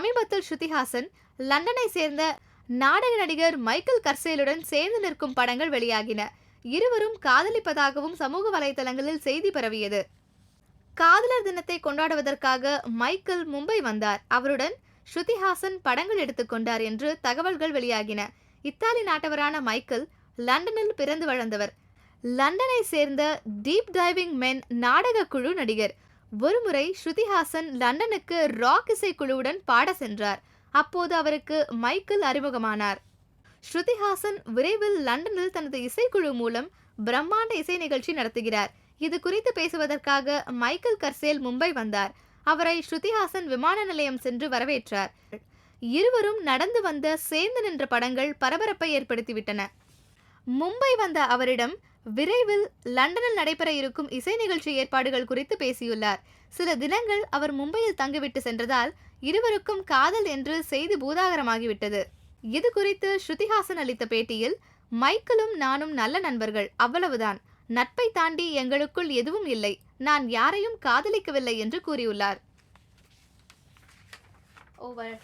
சமீபத்தில் ஸ்ருதிஹாசன் லண்டனை சேர்ந்த நாடக நடிகர் மைக்கேல் கர்சேலுடன் சேர்ந்து நிற்கும் படங்கள் வெளியாகின. இருவரும் காதலிப்பதாகவும் சமூக வலைதளங்களில் செய்தி பரவியது. காதலர் தினத்தை கொண்டாடுவதற்காக மைக்கேல் மும்பை வந்தார். அவருடன் ஸ்ருதிஹாசன் படங்கள் எடுத்துக்கொண்டார் என்று தகவல்கள் வெளியாகின. இத்தாலி நாட்டவரான மைக்கேல் லண்டனில் பிறந்து வளர்ந்தவர். லண்டனை சேர்ந்த டீப் டைவிங் மென் நாடக குழு நடிகர். ஒருமுறை ஸ்ருதிஹாசன் லண்டனுக்கு ராக் இசைக்குழுவுடன் பாட சென்றார். அப்போது அவருக்கு மைக்கேல் அறிமுகமானார். ஸ்ருதிஹாசன் விரைவில் லண்டனில் தனது இசைக்குழு மூலம் பிரம்மாண்ட இசை நிகழ்ச்சி நடத்துகிறார். இது குறித்து பேசுவதற்காக மைக்கேல் கர்சேல் மும்பை வந்தார். அவரை ஸ்ருதிஹாசன் விமான நிலையம் சென்று வரவேற்றார். இருவரும் நடந்து வந்த சேர்ந்து நின்ற படங்கள் பரபரப்பை ஏற்படுத்திவிட்டன. மும்பை வந்த அவரிடம் விரைவில் லண்டனில் நடைபெற இருக்கும் இசை நிகழ்ச்சி ஏற்பாடுகள் குறித்து பேசியுள்ளார். சில தினங்கள் அவர் மும்பையில் தங்கிவிட்டு சென்றதால் இருவருக்கும் காதல் என்று செய்தி பூதாகரமாகிவிட்டது. இது குறித்து ஸ்ருதிஹாசன் அளித்த பேட்டியில் மைக்கேலும் நானும் நல்ல நண்பர்கள் அவ்வளவுதான். நட்பை தாண்டி எங்களுக்குள் எதுவும் இல்லை. நான் யாரையும் காதலிக்கவில்லை என்று கூறியுள்ளார். ஓவர்